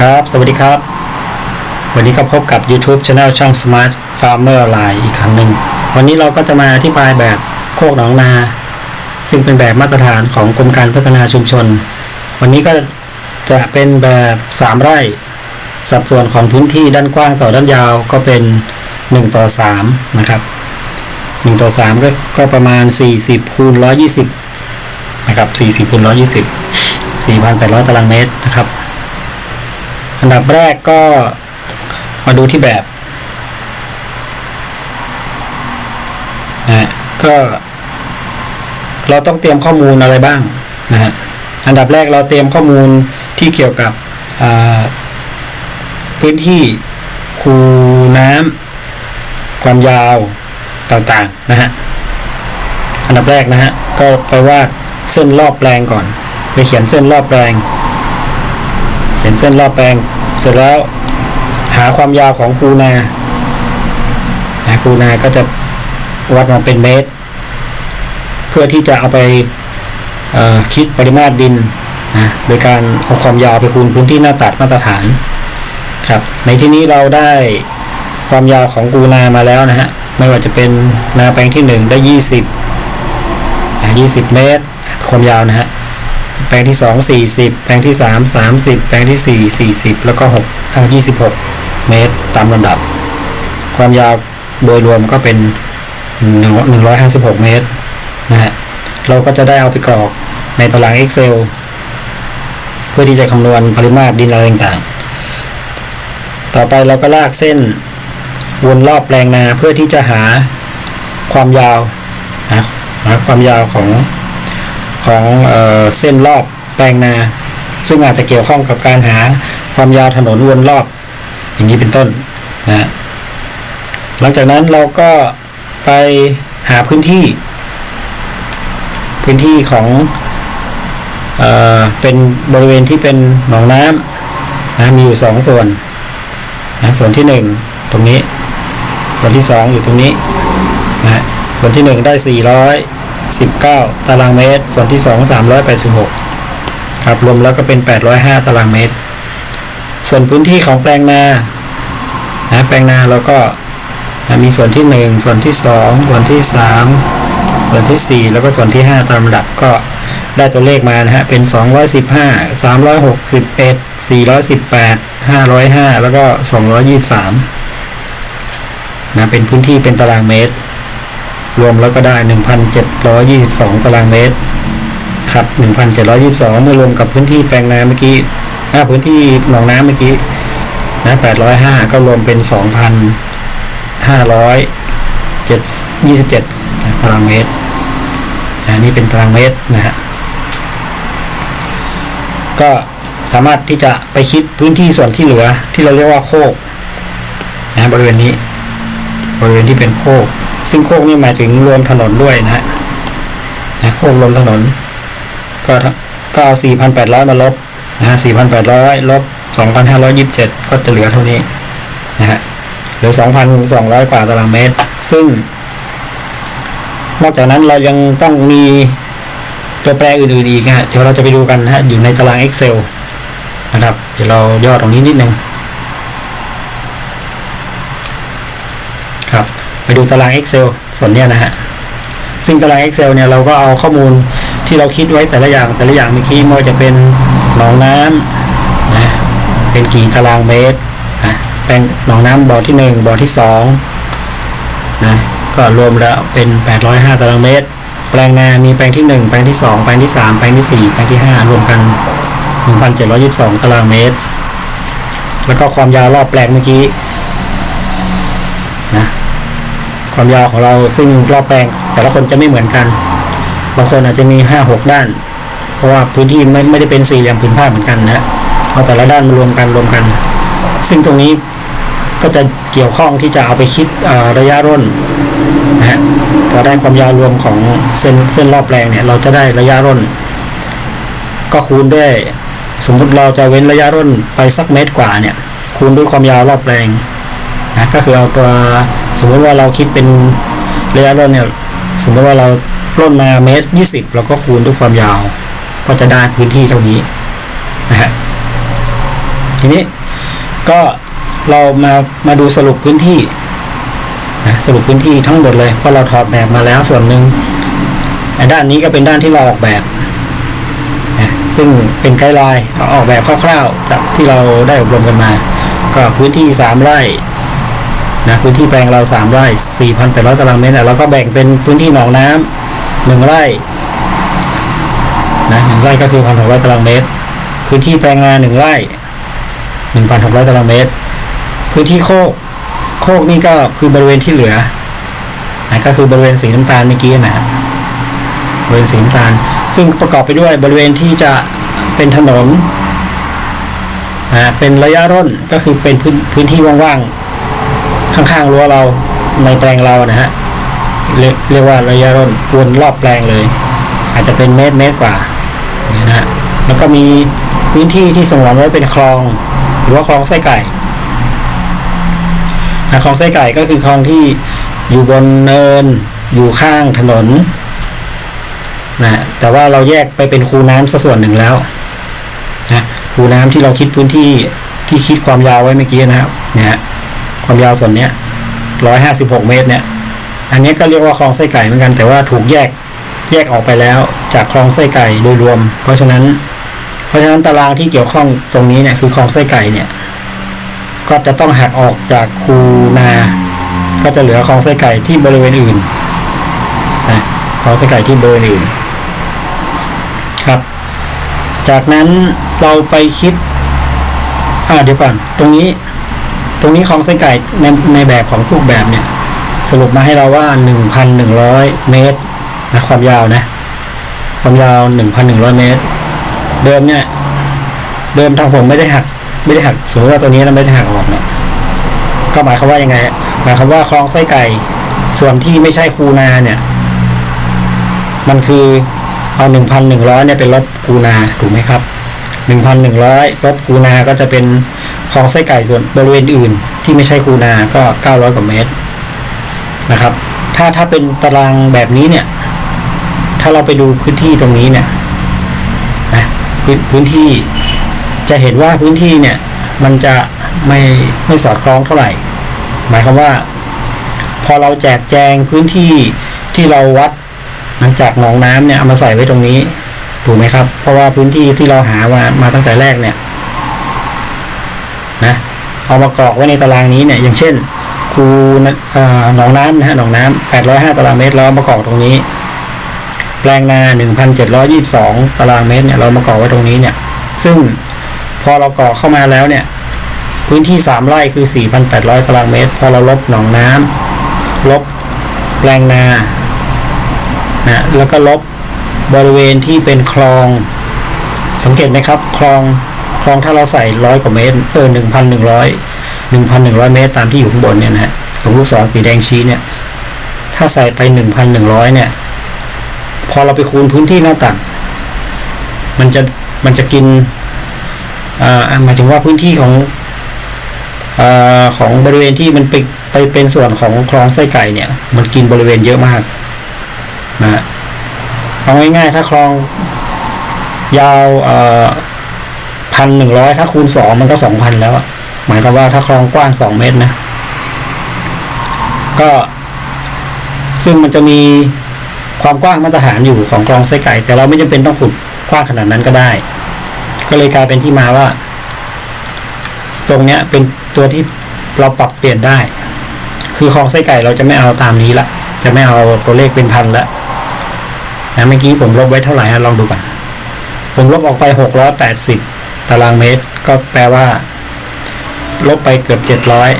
ครับ สวัสดีครับ วันนี้ก็พบกับ YouTube Channel ช่อง Smart Farmer Line อีกครั้งหนึ่ง วันนี้เราก็จะมาอธิบายแบบโคกหนองนา ซึ่งเป็นแบบมาตรฐานของกรมการพัฒนาชุมชน วันนี้ก็จะเป็นแบบ 3 ไร่ สัดส่วนของพื้นที่ด้านกว้างต่อด้านยาวก็เป็น 1 ต่อ 3 นะครับ 1 ต่อ 3 ก็ก็ประมาณ 40คูณ120 นะครับ 40คูณ120 4,800 ตารางเมตรนะครับ อันดับแรกก็มาดูที่แบบนะฮะก็เราต้องเตรียมข้อมูลอะไรบ้างนะฮะอันดับแรกเราเตรียมข้อมูลที่เกี่ยวกับพื้นที่คูน้ำความยาวต่างๆนะฮะอันดับแรกนะฮะก็ไปวาดเส้นรอบแปลงก่อน ไปเขียนเส้นรอบแปลง เขียนเส้นรอบแปลงเสร็จแล้ว หาความยาวของคูนาคูนาก็จะวัดมาเป็นเมตร เพื่อที่จะเอาไปคิดปริมาตรดินนะโดยการเอาความยาวไปคูณพื้นที่หน้าตัดมาตรฐานครับ ในที่นี้เราได้ความยาวของคูนามาแล้วนะฮะไม่ว่าจะเป็นนาแปลงที่หนึ่งได้ยี่สิบยี่สิบเมตร ความยาวนะฮะ แปลงที่สองสี่สิบแปลงที่สามสามสิบแปลงที่สี่สี่สิบแล้วก็หกยี่สิบหกเมตรตามลำดับ ความยาวโดยรวมก็เป็นหนึ่งร้อยห้าสิบหกเมตรนะฮะเราก็จะได้เอาไปกรอกในตาราง Excel เพื่อที่จะคำนวณปริมาตรดินอะไรต่างๆ ต่อไปเราก็ลากเส้นวนรอบแปลงนาเพื่อที่จะหาความยาวนะหาความยาวของ ของเออเส้นรอบแปลงนา ซึ่งอาจจะเกี่ยวข้องกับการหาความยาวถนนวนรอบ อย่างนี้เป็นต้นนะหลังจากนั้นเราก็ไปหาพื้นที่ พื้นที่ของเออเป็นบริเวณที่เป็นหนองน้ำนะมีอยู่สองส่วนนะส่วนที่หนึ่งตรงนี้ ส่วนที่สองอยู่ตรงนี้นะส่วนที่หนึ่งได้สี่ร้อย 19 ตารางเมตร ส่วนที่ 2 386 ครับ รวมแล้วก็เป็น 805 ตารางเมตร ส่วนพื้นที่ของแปลงนานะแปลงนาเราก็มีส่วนที่ 1 ส่วนที่ 2 ส่วนที่ 3 ส่วนที่ 4 แล้วก็ส่วนที่ 5 ตามลำดับก็ได้ตัวเลขมานะฮะ เป็น 215 361 418 505 แล้วก็ 223นะเป็นพื้นที่เป็นตารางเมตร รวมแล้วก็ได้ 1,722 ตารางเมตรครับ 1,722 เมื่อรวมกับพื้นที่แปลงนาเมื่อกี้ถ้าพื้นที่หนองน้ำเมื่อกี้นะ805 ก็รวมเป็น 2,527 ตารางเมตรอันนี้เป็นตารางเมตรนะฮะก็สามารถที่จะไปคิดพื้นที่ส่วนที่เหลือที่เราเรียกว่าโคกนะบริเวณนี้ บริเวณที่เป็นโคก ซึ่งโคกนี่หมายถึงรวมถนนด้วยนะฮะนะโคกรวมถนน ก็ก็เอา4,800 มาลบนะฮะ4,800 ลบ 2,527 ก็จะเหลือเท่านี้นะฮะเหลือ 2,200 กว่าตารางเมตร ซึ่ง นอกจากนั้นเรายังต้องมีตัวแปรอื่นๆอีกนะฮะเดี๋ยวเราจะไปดูกันนะฮะอยู่ในตาราง Excel นะครับ เดี๋ยวเราย่อตรงนี้นิดนึง ครับ ไปดูตาราง Excel ส่วนเนี้ยนะฮะซึ่งตาราง Excel เนี่ยเราก็เอาข้อมูลที่เราคิดไว้แต่ละอย่างแต่ละอย่างเมื่อกี้ม่ว่าจะเป็นหนองน้ำนะเป็นกี่ตารางเมตรนะแปลงหนองน้ำบ่อที่หนึ่งบ่อที่สองนะก็รวมแล้วเป็น 805 ตารางเมตร แปลงนา มีแปลงที่ 1 แปลงที่ 2 แปลงที่ 3 แปลงที่ 4 แปลงที่ 5 รวมกัน 1,722 ตารางเมตร แล้วก็ความยาวรอบแปลงเมื่อกี้นะ ความยาวของเราซึ่งรอบแปลงแต่ละคนจะไม่เหมือนกัน บางคนอาจจะมีห้าหกด้าน เพราะว่าพื้นที่ไม่ไม่ได้เป็นสี่เหลี่ยมผืนผ้าเหมือนกันนะเอาแต่ละด้านมารวมกันรวมกัน ซึ่งตรงนี้ก็จะเกี่ยวข้องที่จะเอาไปคิดระยะร่นนะฮะพอได้ความยาวรวมของเส้นเส้นรอบแปลงเนี่ยเราจะได้ระยะร่น ก็คูณด้วยสมมุติเราจะเว้นระยะร่นไปสักเมตรกว่าเนี่ยคูณด้วยความยาวรอบแปลงนะก็คือเอาตัว มมติว่าเราคิดเป็นระยะร่นเนี่ยสมมติว่าเราร่นมาเมตรยี่สิบเราก็คูณด้วยความยาว ก็จะได้พื้นที่เท่านี้นะฮะทีนี้ก็เรามามาดูสรุปพื้นที่นะสรุปพื้นที่ทั้งหมดเลยเพราะเราถอดแบบมาแล้วส่วนหนึ่งด้านนี้ก็เป็นด้านที่เราออกแบบนะซึ่งเป็นไกด์ไลน์เราออกแบบคร่าวๆจากที่เราได้อบรมกันมา ก็พื้นที่สามไร่ นะพื้นที่แปลงเราสามไร่สี่พันแปดร้อยตารางเมตรนะเราก็แบ่งเป็นพื้นที่หนองน้ำหนึ่งไร่นะหนึ่งไร่ก็คือพันหกร้อยตารางเมตร พื้นที่แปลงนาหนึ่งไร่หนึ่งพันหกร้อยตารางเมตร พื้นที่โคกโคกนี่ก็คือบริเวณที่เหลือนะก็คือบริเวณสีน้ำตาลเมื่อกี้นะฮะบริเวณสีน้ำตาล ซึ่งประกอบไปด้วยบริเวณที่จะเป็นถนนนะเป็นระยะร่นก็คือเป็นพื้นพื้นที่ว่างๆ ข้างๆรั้วเราในแปลงเรานะฮะเรียกเรียกว่าระยะร่นวนรอบแปลงเลย อาจจะเป็นเมตรเมตรกว่านี้นะฮะแล้วก็มีพื้นที่ที่สงวนไว้เป็นคลอง หรือว่าคลองไส้ไก่นะคลองไส้ไก่ก็คือคลองที่อยู่บนเนินอยู่ข้างถนนนะแต่ว่าเราแยกไปเป็นคูน้ำสัส่วนหนึ่งแล้วนะคูน้ำที่เราคิดพื้นที่ที่คิดความยาวไว้เมื่อกี้นะครับเนี่ยฮะ ความยาวส่วนเนี้ยร้อยห้าสิบหกเมตรเนี่ย อันนี้ก็เรียกว่าคลองไส้ไก่เหมือนกัน แต่ว่าถูกแยกแยกออกไปแล้วจากคลองไส้ไก่โดยรวม เพราะฉะนั้น เพราะฉะนั้นตารางที่เกี่ยวข้องตรงนี้เนี่ยคือคลองไส้ไก่เนี่ย ก็จะต้องหักออกจากคูนา ก็จะเหลือคลองไส้ไก่ที่บริเวณอื่นนะคลองไส้ไก่ที่บริเวณอื่น ครับ จากนั้นเราไปคิดอ่าเดี๋ยวก่อนตรงนี้ ตรงนี้คลองไส้ไก่ในในแบบของรูปแบบเนี่ย สรุปมาให้เราว่า 1,100 เมตรนะความยาวนะ ความยาว 1,100 เมตร เดิมเนี่ย เดิมทางผมไม่ได้หัก ไม่ได้หักสมมติว่าตัวนี้เราไม่ได้หักออกเนี่ยก็หมายความว่ายังไงหมายความว่าคลองไส้ไก่ส่วนที่ไม่ใช่คูนาเนี่ย มันคือเอา1,100เนี่ยเป็นลบคูนาถูกไหมครับ1,100ลบคูนาก็จะเป็น คลองไส้ไก่ส่วนบริเวณอื่น ที่ไม่ใช่คูนาก็ 900 กว่าเมตรนะครับ ถ้าถ้าเป็นตารางแบบนี้เนี่ย ถ้าเราไปดูพื้นที่ตรงนี้เนี่ยนะพื้นพื้นที่จะเห็นว่าพื้นที่เนี่ย มันจะไม่ไม่สอดคล้องเท่าไหร่ หมายความว่า พอเราแจกแจงพื้นที่ที่เราวัดหลังจากหนองน้ำเนี่ยเอามาใส่ไว้ตรงนี้ถูกไหมครับ เพราะว่าพื้นที่ที่เราหามามาตั้งแต่แรกเนี่ย นะเอามากรอกไว้ในตารางนี้เนี่ยอย่างเช่นคูนะเอ่อหนองน้ำนะฮะหนองน้ำ805ตารางเมตรเราเอามากรอกตรงนี้ แปลงนา 1,722 ตารางเมตรเนี่ยเรามากรอกไว้ตรงนี้เนี่ย ซึ่งพอเรากรอกเข้ามาแล้วเนี่ย พื้นที่ 3 ไร่คือ 4,800 ตารางเมตร พอเราลบหนองน้ำลบแปลงนานะแล้วก็ลบบริเวณที่เป็นคลอง สังเกตไหมครับ คลอง คลองถ้าเราใส่ร้อยกว่าเมตรเออหนึ่งพันหนึ่งร้อยหนึ่งพันหนึ่งร้อยเมตรตามที่อยู่ข้างบนเนี่ยนะฮะตรงลูกศรสีแดงชี้เนี่ย ถ้าใส่ไปหนึ่งพันหนึ่งร้อยเนี่ย พอเราไปคูณพื้นที่หน้าตักมันจะมันจะกินอ่าหมายถึงว่าพื้นที่ของอ่าของบริเวณที่มันไปไปเป็นส่วนของคลองไส้ไก่เนี่ย มันกินบริเวณเยอะมากนะฮะเอาง่ายๆถ้าคลองยาวอ่อ พันหนึ่งร้อยถ้าคูณสองมันก็สองพันแล้วหมายความว่าถ้าคลองกว้างสองเมตรนะ ก็ ซึ่งมันจะมีความกว้างมาตรฐานอยู่ของคลองไส้ไก่ แต่เราไม่จำเป็นต้องขุดกว้างขนาดนั้นก็ได้ ก็เลยกลายเป็นที่มาว่า ตรงเนี้ยเป็นตัวที่เราปรับเปลี่ยนได้ คือคลองไส้ไก่เราจะไม่เอาตามนี้ละจะไม่เอาตัวเลขเป็นพันละนะเมื่อกี้ผมลบไว้เท่าไหร่ลองดูก่อนผมลบออกไปหกร้อยแปดสิบ ตารางเมตร ก็แปลว่า ลบไปเกือบเจ็ดร้อย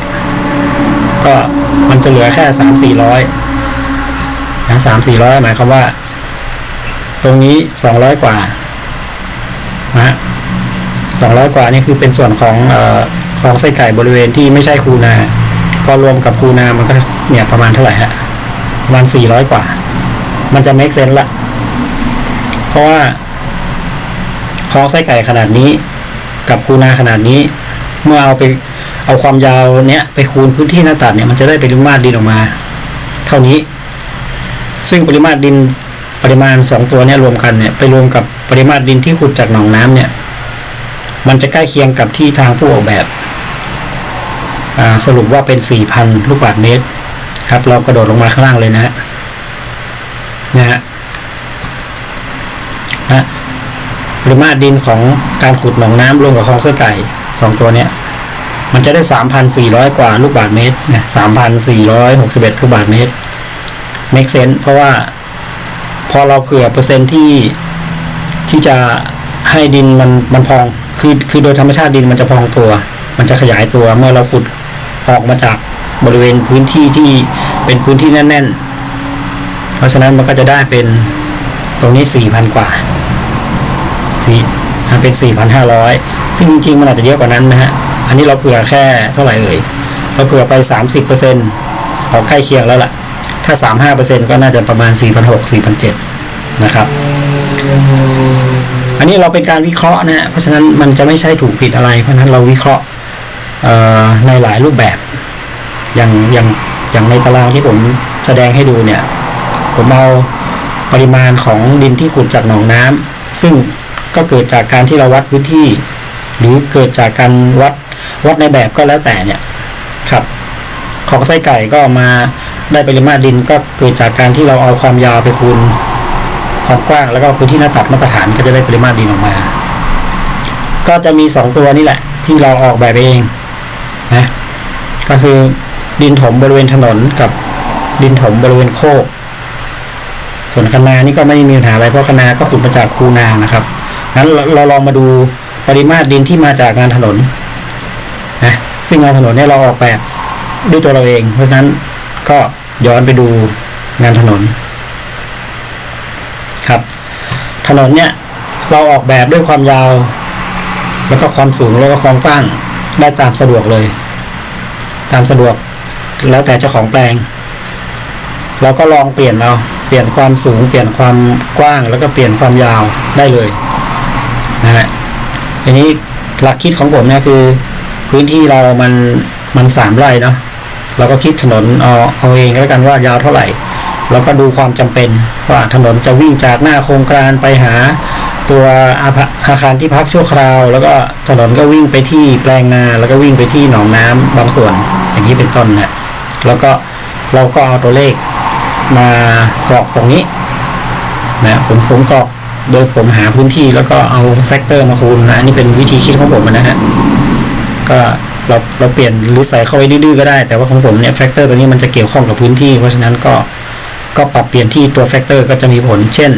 ก็มันจะเหลือแค่สามสี่ร้อยนะสามสี่ร้อยหมายความว่า ตรงนี้สองร้อยกว่านะสองร้อยกว่านี่คือเป็นส่วนของอของไส้ไก่บริเวณที่ไม่ใช่คูนาพอรวมกับคูนามันก็เนี่ยประมาณเท่าไหร่ฮะประมาณสี่ร้อยกว่า มันจะ make sense ละ เพราะว่าคลองไส้ไก่ขนาดนี้ กับคูนาขนาดนี้ เมื่อเอาไปเอาความยาวเนี้ยไปคูณพื้นที่หน้าตัดเนี่ยมันจะได้ปริมาตรดินออกมา เท่านี้ ซึ่งปริมาตรดินปริมาณสองตัวเนี่ยรวมกันเนี่ยไปรวมกับปริมาตรดินที่ขุดจากหนองน้ำเนี่ย มันจะใกล้เคียงกับที่ทางผู้ออกแบบสรุปว่าเป็น 4,000 ลูกบาศก์เมตร ครับ เรากระโดดลงมาข้างล่างเลยนะฮะนะฮะ ปริมาตรดินของการขุดหนองน้ำรวมกับคลองเสื้อไก่สองตัวเนี้ยมันจะได้ 3,400 กว่าลูกบาศก์เมตรนะ3,461 ลูกบาศก์เมตร make sense เพราะว่า พอเราเผื่อเปอร์เซ็นต์ที่ที่จะให้ดินมันมันพอง คือคือโดยธรรมชาติดินมันจะพองตัว มันจะขยายตัวเมื่อเราขุดออกมาจากบริเวณพื้นที่ที่เป็นพื้นที่แน่น ๆ เพราะฉะนั้นมันก็จะได้เป็นตรงนี้ 4,000 กว่า สี่อ่าเป็น 4,500 ซึ่งจริงๆ มันอาจจะเยอะกว่านั้นนะฮะ อันนี้เราเผื่อแค่เท่าไหร่เอ่ย เราเผื่อไป 30%ออกใกล้เคียงแล้วล่ะ ถ้า 35%ก็น่าจะประมาณ 4,600 4,700 นะครับ อันนี้เราเป็นการวิเคราะห์นะฮะ เพราะฉะนั้นมันจะไม่ใช่ถูกผิดอะไร เพราะฉะนั้นเราวิเคราะห์ในหลายรูปแบบ อย่างอย่างอย่างในตารางที่ผมแสดงให้ดูเนี่ย ผมเอาปริมาณของดินที่ขุดจากหนองน้ำซึ่ง ก็เกิดจากการที่เราวัดพื้นที่ หรือเกิดจากการวัดวัดในแบบก็แล้วแต่เนี่ยครับ ของไส้ไก่ก็มาได้ปริมาตรดินก็เกิดจากการที่เราเอาความยาวไปคูณความกว้างแล้วก็พื้นที่หน้าตัดมาตรฐานก็จะได้ปริมาตรดินออกมา ก็จะมีสองตัวนี่แหละ ที่เราออกแบบเองนะก็คือดินถมบริเวณถนนกับดินถมบริเวณโคกส่วนคนานี่ก็ไม่ได้มีปัญหาอะไรเพราะคนาก็ขุดมาจากคูนานะครับ งั้นเราเราลองมาดูปริมาตรดินที่มาจากงานถนนนะซึ่งงานถนนเนี่ยเราออกแบบด้วยตัวเราเอง เพราะฉะนั้นก็ย้อนไปดูงานถนน ครับ ถนนเนี่ยเราออกแบบด้วยความยาว แล้วก็ความสูงแล้วก็ความกว้างได้ตามสะดวกเลย ตามสะดวกแล้วแต่เจ้าของแปลง เราก็ลองเปลี่ยนเอาเปลี่ยนความสูง เปลี่ยนความกว้าง แล้วก็เปลี่ยนความยาวได้เลย นะฮะทีนี้หลักคิดของผมเนี่ยคือ พื้นที่เรามันมันสามไร่เนาะเราก็คิดถนนเอาเอาเองแล้วกันว่ายาวเท่าไหร่แล้วก็ดูความจำเป็นว่าถนนจะวิ่งจากหน้าโครงการไปหา ตัวอาอาคารที่พักชั่วคราว แล้วก็ถนนก็วิ่งไปที่แปลงนา แล้วก็วิ่งไปที่หนองน้ำบางส่วน อย่างนี้เป็นต้นนะแล้วก็เราก็เอาตัวเลขมากรอกตรงนี้นะผมผมกรอก โดยผมหาพื้นที่แล้วก็เอาแฟกเตอร์มาคูณนะอันนี่เป็นวิธีคิดของผมนะฮะก็เราเราเปลี่ยนหรือใส่เข้าไว้ดื้อๆก็ได้ แต่ว่าของผมเนี่ยแฟกเตอร์ตัวนี้มันจะเกี่ยวข้องกับพื้นที่ เพราะฉะนั้นก็ก็ปรับเปลี่ยนที่ตัวแฟกเตอร์ก็จะมีผล เช่น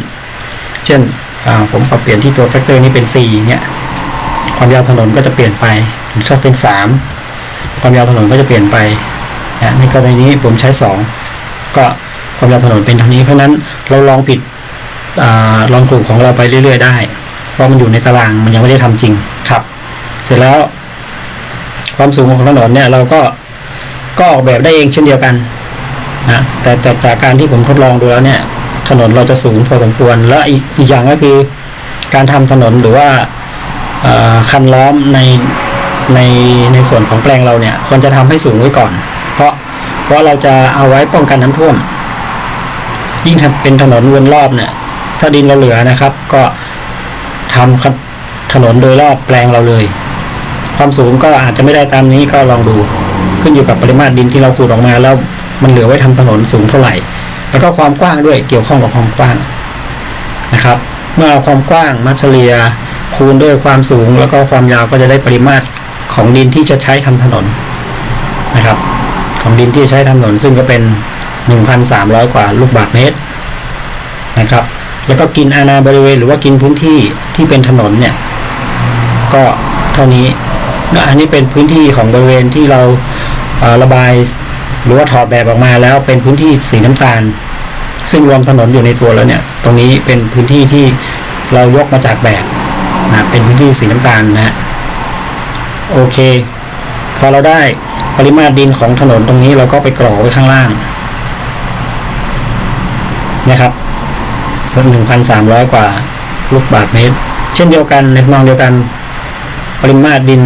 เช่นอ่าผมปรับเปลี่ยนที่ตัวแฟกเตอร์นี้เป็น 4 เนี่ย ความยาวถนนก็จะเปลี่ยนไปถ้าเป็น 3 ความยาวถนนก็จะเปลี่ยนไปนะในกรณีนี้ผมใช้ 2 ก็ความยาวถนนเป็นเท่านี้เพราะฉะนั้นเราลองผิด ลองถูกของเราไปเรื่อย ๆ ได้ เพราะมันอยู่ในตารางมันยังไม่ได้ทำจริงครับ เสร็จแล้ว ความสูงของถนนเนี่ยเราก็ก็ออกแบบได้เองเช่นเดียวกันนะแต่แต่จากการที่ผมทดลองดูแล้วเนี่ย ถนนเราจะสูงพอสมควร และอีกอีกอย่างก็คือการทำถนนหรือว่าเอ่อคันล้อมในในในส่วนของแปลงเราเนี่ยควรจะทำให้สูงไว้ก่อน เพราะเพราะเราจะเอาไว้ป้องกันน้ำท่วมยิ่งถ้าเป็นถนนวนรอบเนี่ย ถ้าดินเราเหลือนะครับ ก็ทำถนนโดยรอบแปลงเราเลย ความสูงก็อาจจะไม่ได้ตามนี้ก็ลองดู ขึ้นอยู่กับปริมาตรดินที่เราขูดออกมาแล้วมันเหลือไว้ทำถนนสูงเท่าไหร่ แล้วก็ความกว้างด้วยเกี่ยวข้องกับความกว้างนะครับ เมื่อเอาความกว้างมาเฉลี่ยคูณด้วยความสูงแล้วก็ความยาวก็จะได้ปริมาตรของดินที่จะใช้ทำถนนนะครับ ของดินที่ใช้ทำถนนซึ่งก็เป็น 1,300 กว่าลูกบาศก์เมตรนะครับ แล้วก็กินอาณาบริเวณหรือว่ากินพื้นที่ที่เป็นถนนเนี่ย ก็เท่านี้และอันนี้เป็นพื้นที่ของบริเวณที่เราระบายหรือว่าถอดแบบออกมาแล้วเป็นพื้นที่สีน้ำตาล ซึ่งรวมถนนอยู่ในตัวแล้วเนี่ย ตรงนี้เป็นพื้นที่ที่เรายกมาจากแบบนะเป็นพื้นที่สีน้ำตาลนะฮะโอเค พอเราได้ปริมาตรดินของถนนตรงนี้เราก็ไปกรอกไว้ข้างล่างนะครับ สักหนึ่งพันสามร้อยกว่าลูกบาศก์เมตร เช่นเดียวกันในทนองเดียวกัน ปริมาตรดิน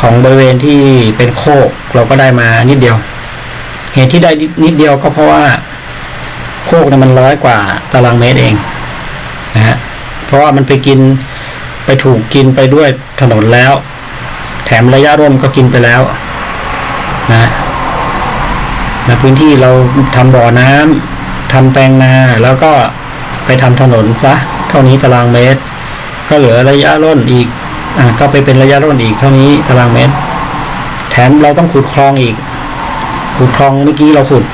ของบริเวณที่เป็นโคกเราก็ได้มานิดเดียว เหตุที่ได้นิดเดียวก็เพราะว่า โคกเนี่ยมันร้อยกว่าตารางเมตรเองนะฮะเพราะว่ามันไปกินไปถูกกินไปด้วยถนนแล้ว แถมระยะร่วมก็กินไปแล้วนะในพื้นที่เราทำบ่อน้ำทำแปลงนาแล้วก็ ไปทำถนนซะเท่านี้ตารางเมตร ก็เหลือระยะร่นอีกอ่าก็ไปเป็นระยะร่นอีกเท่านี้ตารางเมตร แถมเราต้องขุดคลองอีก ขุดคลองเมื่อกี้เราขุด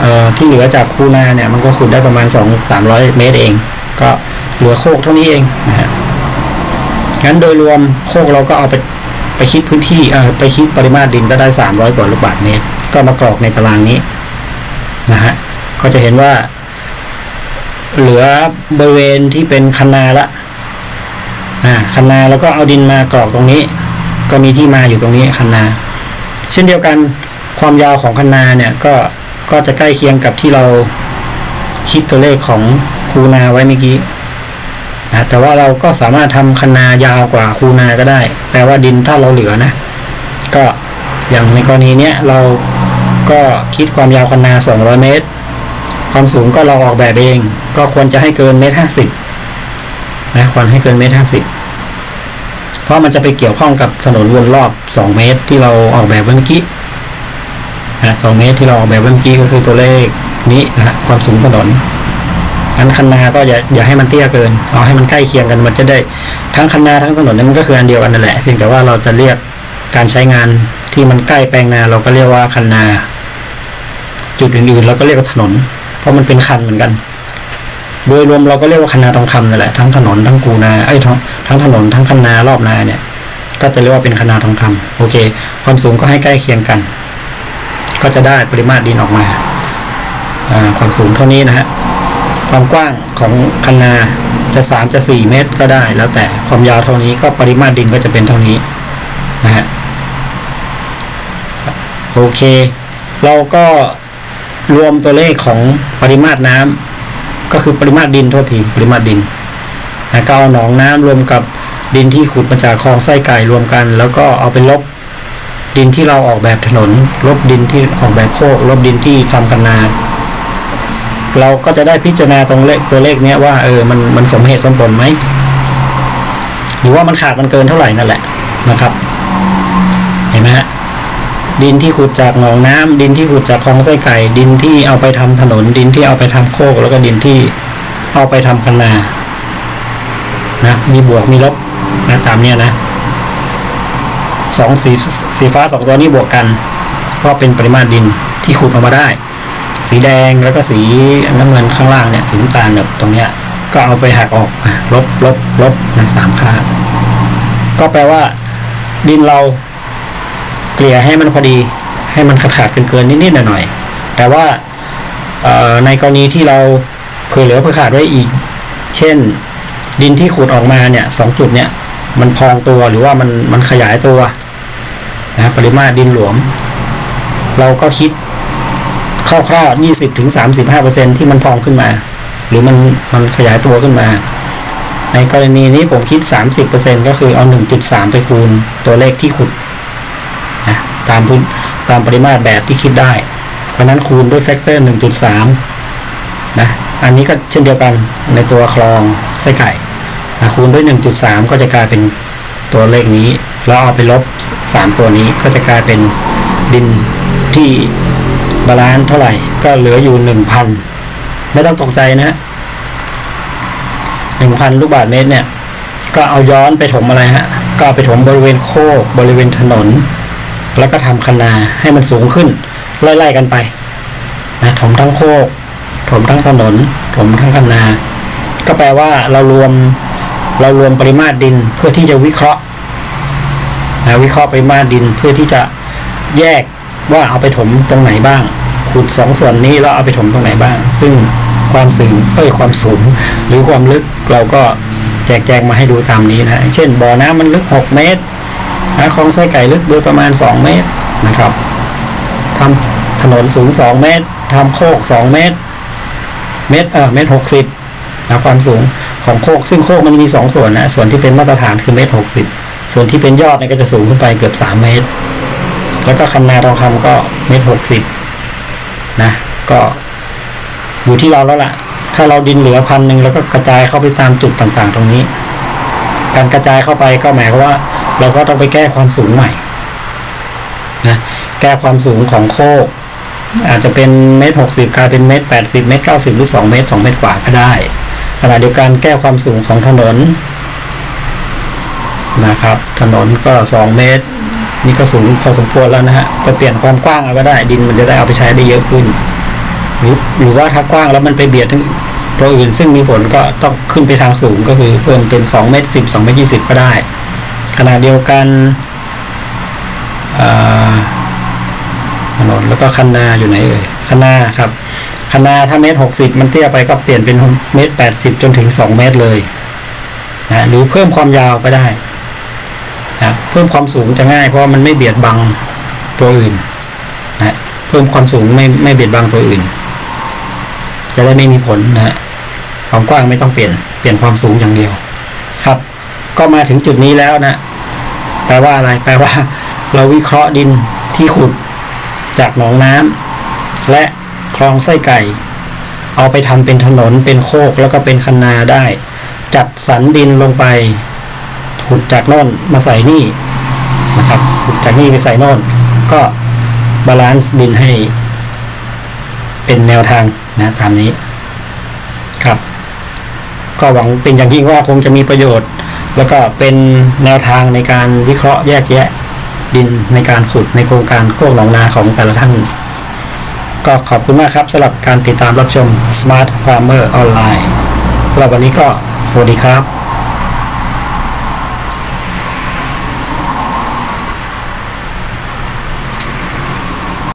เอ่อที่เหลือจากคูนาเนี่ยมันก็ขุดได้ประมาณสองสามร้อยเมตรเอง ก็เหลือโคกเท่านี้เองนะฮะงั้นโดยรวมโคกเราก็เอาไปไปคิดพื้นที่เอ่อไปคิดปริมาตรดินก็ได้สามร้อยกว่าลูกบาศก์เมตร ก็มากรอกในตารางนี้นะฮะก็จะเห็นว่า เหลือบริเวณที่เป็นคันนาละอ่าคันนาแล้วก็เอาดินมากรอกตรงนี้ ก็มีที่มาอยู่ตรงนี้คันนา เช่นเดียวกันความยาวของคันนาเนี่ยก็ก็จะใกล้เคียงกับที่เราคิดตัวเลขของคูนาไว้เมื่อกี้นะแต่ว่าเราก็สามารถทำคันนายาวกว่าคูนาก็ได้ แปลว่าดินถ้าเราเหลือนะ ก็อย่างในกรณีเนี้ยเราก็คิดความยาวคันนา 200 เมตร ความสูงก็เราออกแบบเอง ก็ควรจะให้เกินเมตรห้าสิบนะควรให้เกินเมตรห้าสิบเพราะมันจะไปเกี่ยวข้องกับถนนวนรอบ2เมตรที่เราออกแบบเมื่อกี้นะสองเมตรที่เราออกแบบเมื่อกี้ก็คือตัวเลขนี้นะความสูงถนนอันคันนาก็อย่าอย่าให้มันเตี้ยเกิน เอาให้มันใกล้เคียงกันมันจะได้ทั้งคันนาทั้งถนนนี่ยมันก็คืออันเดียวกันนั่นแหละเพียงแต่ว่าเราจะเรียกการใช้งานที่มันใกล้แปลงนาเราก็เรียกว่าคันนา จุดอื่นๆเราก็เรียกว่าถนน เพราะมันเป็นคันเหมือนกัน โดยรวมเราก็เรียกว่าคันนาทองคำนั่นแหละทั้งถนนทั้งกูนาเอ้ทั้งทั้งถนนทั้งคันนารอบนาเนี่ย ก็จะเรียกว่าเป็นคันนาทองคำโอเค ความสูงก็ให้ใกล้เคียงกัน ก็จะได้ปริมาตรดินออกมาความสูงเท่านี้นะฮะความกว้างของคันนาจะสามจะสี่เมตรก็ได้ แล้วแต่ความยาวเท่านี้ก็ปริมาตรดินก็จะเป็นเท่านี้นะฮะโอเค เราก็ รวมตัวเลขของปริมาตรน้ำก็คือปริมาตรดินโทษทีปริมาตรดินนะก็เอาหนองน้ำรวมกับดินที่ขุดมาจากคลองไส้ไก่รวมกัน แล้วก็เอาไปลบดินที่เราออกแบบถนน ลบดินที่ออกแบบโคกลบดินที่ทำกันนาเราก็จะได้พิจารณาตรงเลขตัวเลขเนี้ยว่าเออมันมันสมเหตุสมผลไหมหรือว่ามันขาดมันเกินเท่าไหร่นั่นแหละนะครับ เห็นไหมฮะ ดินที่ขุดจากหนองน้ำดินที่ขุดจากคลองไส้ไก่ ดินที่เอาไปทำถนน ดินที่เอาไปทำโคก แล้วก็ดินที่เอาไปทำคันนานะมีบวกมีลบนะตามเนี้ยนะสองสีสีฟ้าสองตัวนี้บวกกัน ก็เป็นปริมาตรดินที่ขุดออกมาได้ สีแดงแล้วก็สีน้ำเงินข้างล่างเนี่ยสีน้ำตาลแบบตรงเนี้ยก็เอาไปหักออกลบลบลบนะสามค่าก็แปลว่า ดินเรา เกลี่ยให้มันพอดีให้มันขาดขาดเกินเกินนิดๆหน่อยๆแต่ว่าในกรณีที่เราเผื่อเหลือเผื่อขาดไว้อีก เช่น ดินที่ขุดออกมาเนี่ยสองจุดเนี่ยมันพองตัวหรือว่ามันมันขยายตัวนะปริมาตรดินหลวม เราก็คิดคร่าวๆยี่สิบถึงสามสิบห้าเปอร์เซ็นที่มันพองขึ้นมา หรือมันมันขยายตัวขึ้นมา ในกรณีนี้ผมคิดสามสิบเปอร์เซ็นก็คือเอาหนึ่งจุดสามไปคูณตัวเลขที่ขุด นะตามพื้นตามปริมาตรแบบที่คิดได้ เพราะนั้นคูณด้วยแฟกเตอร์1.3นะอันนี้ก็เช่นเดียวกันในตัวคลองไส้ไก่นะคูณด้วย 1.3 ก็จะกลายเป็นตัวเลขนี้ แล้วเอาไปลบ 3 ตัวนี้ก็จะกลายเป็นดินที่บาลานซ์เท่าไหร่ก็เหลืออยู่ 1,000 ไม่ต้องตกใจนะฮะ1,000 ลูกบาทเมตรเนี่ย ก็เอาย้อนไปถมอะไรฮะ ก็ไปถมบริเวณโคกบริเวณถนน แล้วก็ทำคันนาให้มันสูงขึ้นไล่ๆกันไปนะถมทั้งโคกถมทั้งถนนถมทั้งคันนา ก็แปลว่าเรารวมเรารวมปริมาตรดินเพื่อที่จะวิเคราะห์นะวิเคราะห์ปริมาตรดินเพื่อที่จะแยกว่าเอาไปถมตรงไหนบ้างขุดสองส่วนนี้แล้วเอาไปถมตรงไหนบ้าง ซึ่งความสูงเอ้ยความสูง หรือความลึกเราก็แจกแจงมาให้ดูตามนี้นะ เช่นบ่อน้ำมันลึก 6 เมตร นะคลองไส้ไก่ลึกโดยประมาณ 2 เมตรนะครับทำถนนสูง 2 เมตรทำโคก 2 เมตร เมตรเออเมตรหกสิบนะความสูงของโคก ซึ่งโคกมันมี 2 ส่วนนะส่วนที่เป็นมาตรฐานคือเมตรหกสิบส่วนที่เป็นยอดเนี่ยก็จะสูงขึ้นไปเกือบ 3 เมตร แล้วก็คันนาทองคำก็เมตรหกสิบนะก็อยู่ที่เราแล้วล่ะ ถ้าเราดินเหลือพันหนึ่งแล้วก็กระจายเข้าไปตามจุดต่างๆ ตรงนี้ การกระจายเข้าไปก็หมายความว่า เราก็ต้องไปแก้ความสูงใหม่นะแก้ความสูงของโคกอาจจะเป็นเมตรหกสิบกลายเป็นเมตรแปดสิบเมตรเก้าสิบหรือสองเมตรสองเมตรกว่าก็ได้ ขณะเดียวกันแก้ความสูงของถนนนะครับ ถนนก็สองเมตร นี่ก็สูงพอสมควรแล้วนะฮะไปเปลี่ยนความกว้างเอาก็ได้ดินมันจะได้เอาไปใช้ได้เยอะขึ้น หรือหรือว่าถ้ากว้างแล้วมันไปเบียดทั้งตัวอื่นซึ่งมีผลก็ต้องขึ้นไปทางสูงก็คือเพิ่มเป็น2เมตร10 2เมตร20ก็ได้ ขณะเดียวกันถนนแล้วก็คันนาอยู่ไหนเอ่ยคันนาครับคันนาถ้าเมตร60มันเตี้ยไปก็เปลี่ยนเป็นเมตร80จนถึง2เมตรเลยนะหรือเพิ่มความยาวก็ได้นะเพิ่มความสูงจะง่ายเพราะมันไม่เบียดบังตัวอื่นนะเพิ่มความสูงไม่ไม่เบียดบังตัวอื่น จะได้ไม่มีผลนะความกว้างไม่ต้องเปลี่ยนเปลี่ยนความสูงอย่างเดียวครับ ก็มาถึงจุดนี้แล้วนะ แปลว่าอะไร แปลว่า เราวิเคราะห์ดินที่ขุดจากหนองน้ำและคลองไส้ไก่ เอาไปทำเป็นถนนเป็นโคกแล้วก็เป็นคันนาได้ จัดสรรดินลงไปขุดจากโน่นมาใส่นี่นะครับขุดจากนี่ไปใส่โน่น ก็บาลานซ์ดินให้ เป็นแนวทางนะตามนี้ครับ ก็หวังเป็นอย่างยิ่งว่าคงจะมีประโยชน์ แล้วก็เป็นแนวทางในการวิเคราะห์แยกแยะดินในการขุดในโครงการโคกหนองนาของแต่ละท่าน ก็ขอบคุณมากครับสำหรับการติดตามรับชม Smart Farmer online สำหรับวันนี้ก็สวัสดีครับ